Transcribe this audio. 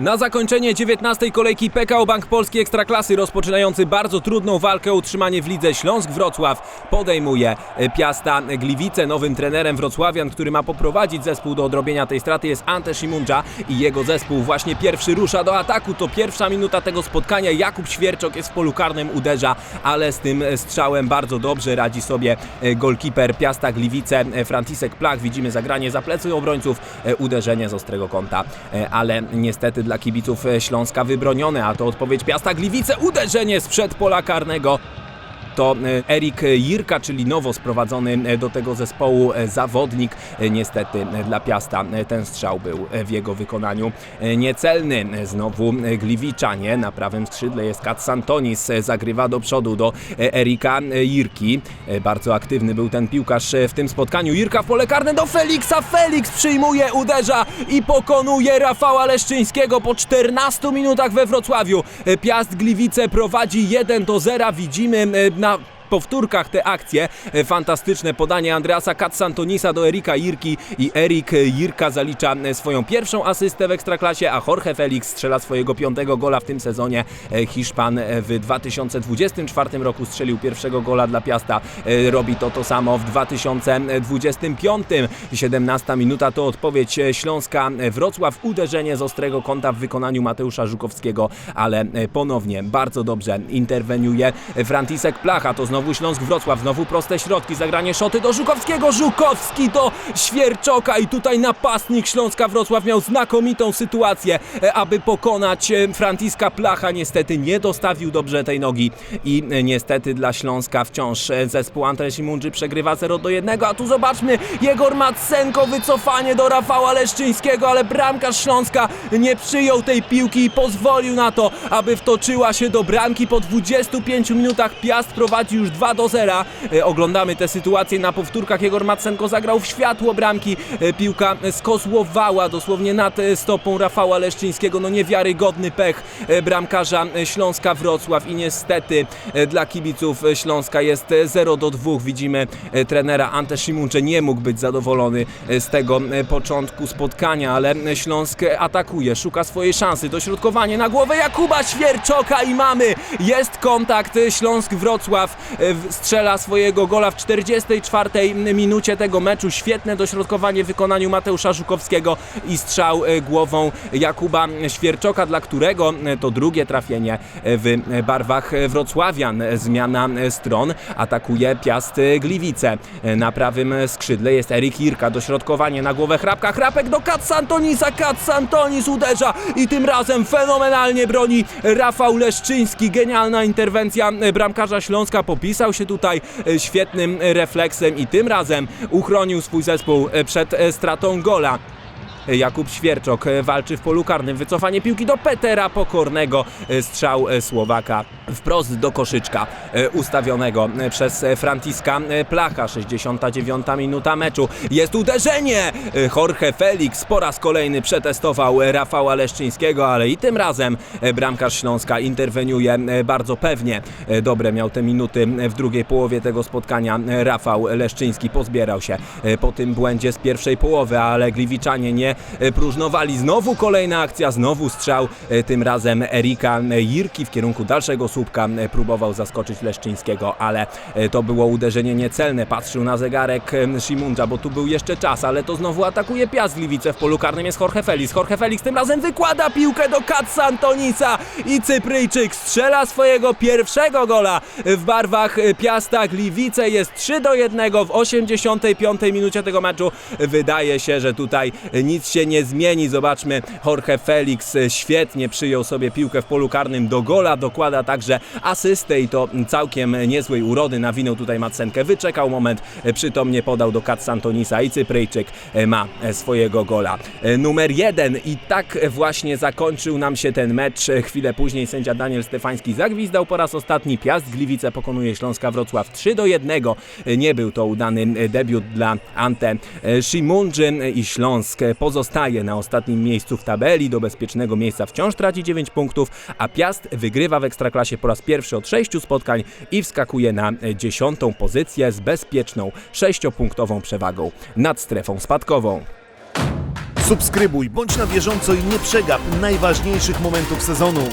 Na zakończenie 19. kolejki PKO Bank Polski Ekstraklasy rozpoczynający bardzo trudną walkę o utrzymanie w lidze Śląsk Wrocław podejmuje e, Piasta Gliwice. Nowym trenerem Wrocławian, który ma poprowadzić zespół do odrobienia tej straty jest Ante Szymundża i jego zespół właśnie pierwszy rusza do ataku. To pierwsza minuta tego spotkania. Jakub Świerczok jest w polu karnym, uderza, ale z tym strzałem bardzo dobrze radzi sobie e, golkiper Piasta Gliwice e, Francisek Plach. Widzimy zagranie za plecy obrońców, e, uderzenie z ostrego kąta, e, ale niestety dla kibiców e, Śląska wybronione, a to odpowiedź Piasta Gliwice, uderzenie sprzed pola karnego. To e, Erik Jirka, czyli nowo sprowadzony e, do tego zespołu e, zawodnik. Niestety dla Piasta ten strzał był w jego wykonaniu niecelny. Znowu Gliwiczanie na prawym skrzydle jest Kat Santonis, zagrywa do przodu do Erika Jirki. Bardzo aktywny był ten piłkarz w tym spotkaniu. Jirka w pole karne do Feliksa. Felix przyjmuje, uderza i pokonuje Rafała Leszczyńskiego po 14 minutach we Wrocławiu. Piast Gliwice prowadzi 1 do 0. Widzimy e, na powtórkach te akcje. E, Fantastyczne podanie Andreasa Katsantonisa do Erika Jirki i Erik Jirka zalicza e, swoją pierwszą asystę w Ekstraklasie, a Jorge Felix strzela swojego piątego gola w tym sezonie. E, Hiszpan w 2024 roku strzelił pierwszego gola dla Piasta. Robi to to samo w 2025. 17 minuta to odpowiedź Śląska Wrocław. Uderzenie z ostrego kąta w wykonaniu Mateusza Żukowskiego, ale ponownie bardzo dobrze interweniuje Frantisek Placha. To znowu Śląsk Wrocław, znowu proste środki, zagranie szoty do Żukowskiego, Żukowski do Świerczoka i tutaj napastnik Śląska Wrocław miał znakomitą sytuację, e, aby pokonać e, Frantiska Placha. Niestety nie dostawił dobrze tej nogi i e, niestety dla Śląska wciąż zespół Andrzej Mundży przegrywa 0 do 1, a tu zobaczmy Jegor Matsenko, wycofanie do Rafała Leszczyńskiego, ale bramkarz Śląska nie przyjął tej piłki i pozwolił na to, aby wtoczyła się do bramki po 25 minutach. Piast prowadzi już 2 do 0. E, Oglądamy tę sytuację na powtórkach. Jegor Matsenko zagrał w światło bramki. E, Piłka skozłowała dosłownie nad e, stopą Rafała Leszczyńskiego. No niewiarygodny pech bramkarza Śląska Wrocław i niestety dla kibiców Śląska jest e, 0 do 2. Widzimy trenera Ante Szymuncze nie mógł być zadowolony z tego początku spotkania, ale Śląsk atakuje, szuka swojej szansy. Dośrodkowanie na głowę Jakuba Świerczoka i mamy! Jest kontakt Śląsk Wrocław strzela swojego gola w 44 minucie tego meczu. Świetne dośrodkowanie w wykonaniu Mateusza Żukowskiego i strzał e, głową Jakuba Świerczoka, dla którego e, to drugie trafienie e, w e, barwach e, Wrocławian. E, Zmiana e, stron atakuje Piast e, Gliwice. E, Na prawym e, skrzydle jest Erik Jirka. Dośrodkowanie na głowę Hrabka. Hrabek do Katsantonisa. Katsantonis uderza i tym razem fenomenalnie broni Rafał Leszczyński. Genialna interwencja e, bramkarza Śląska. Popisał się tutaj e, świetnym e, refleksem i tym razem uchronił swój zespół e, przed stratą gola. Jakub Świerczok walczy w polu karnym. Wycofanie piłki do Petera Pokornego. Strzał Słowaka wprost do koszyczka e, ustawionego e, przez e, Frantiska Placha. 69 minuta meczu. Jest uderzenie! Jorge Felix po raz kolejny przetestował Rafała Leszczyńskiego, ale i tym razem bramkarz Śląska interweniuje bardzo pewnie. Dobre miał te minuty w drugiej połowie tego spotkania. Rafał Leszczyński pozbierał się po tym błędzie z pierwszej połowy, ale Gliwiczanie nie próżnowali. Znowu kolejna akcja, znowu strzał, tym razem Erika Jirki w kierunku dalszego słupka e, próbował zaskoczyć Leszczyńskiego, ale e, to było uderzenie niecelne. Patrzył na zegarek e, Szymundża, bo tu był jeszcze czas, ale to znowu atakuje Piast Gliwice. W polu karnym jest Jorge Felix. Jorge Felix tym razem wykłada piłkę do Katsa Antonisa i Cypryjczyk strzela swojego pierwszego gola w barwach Piasta Gliwice. Jest 3 do 1 w 85 minucie tego meczu. Wydaje się, że tutaj nic się nie zmieni. Zobaczmy, Jorge Felix świetnie przyjął sobie piłkę w polu karnym do gola, dokłada także asystę i to całkiem niezłej urody. Nawinął tutaj Matsenkę, wyczekał moment, przytomnie podał do Katsa Antonisa i Cypryjczyk e, ma e, swojego gola. E, Numer jeden i tak właśnie zakończył nam się ten mecz. Chwilę później sędzia Daniel Stefański zagwizdał po raz ostatni. Piast Gliwice pokonuje Śląska Wrocław 3 do 1. E, Nie był to udany debiut dla Ante e, i Śląsk pozostaje na ostatnim miejscu w tabeli. Do bezpiecznego miejsca wciąż traci 9 punktów, a Piast wygrywa w Ekstraklasie po raz pierwszy od 6 spotkań i wskakuje na dziesiątą pozycję z bezpieczną 6-punktową przewagą nad strefą spadkową. Subskrybuj, bądź na bieżąco i nie przegap najważniejszych momentów sezonu.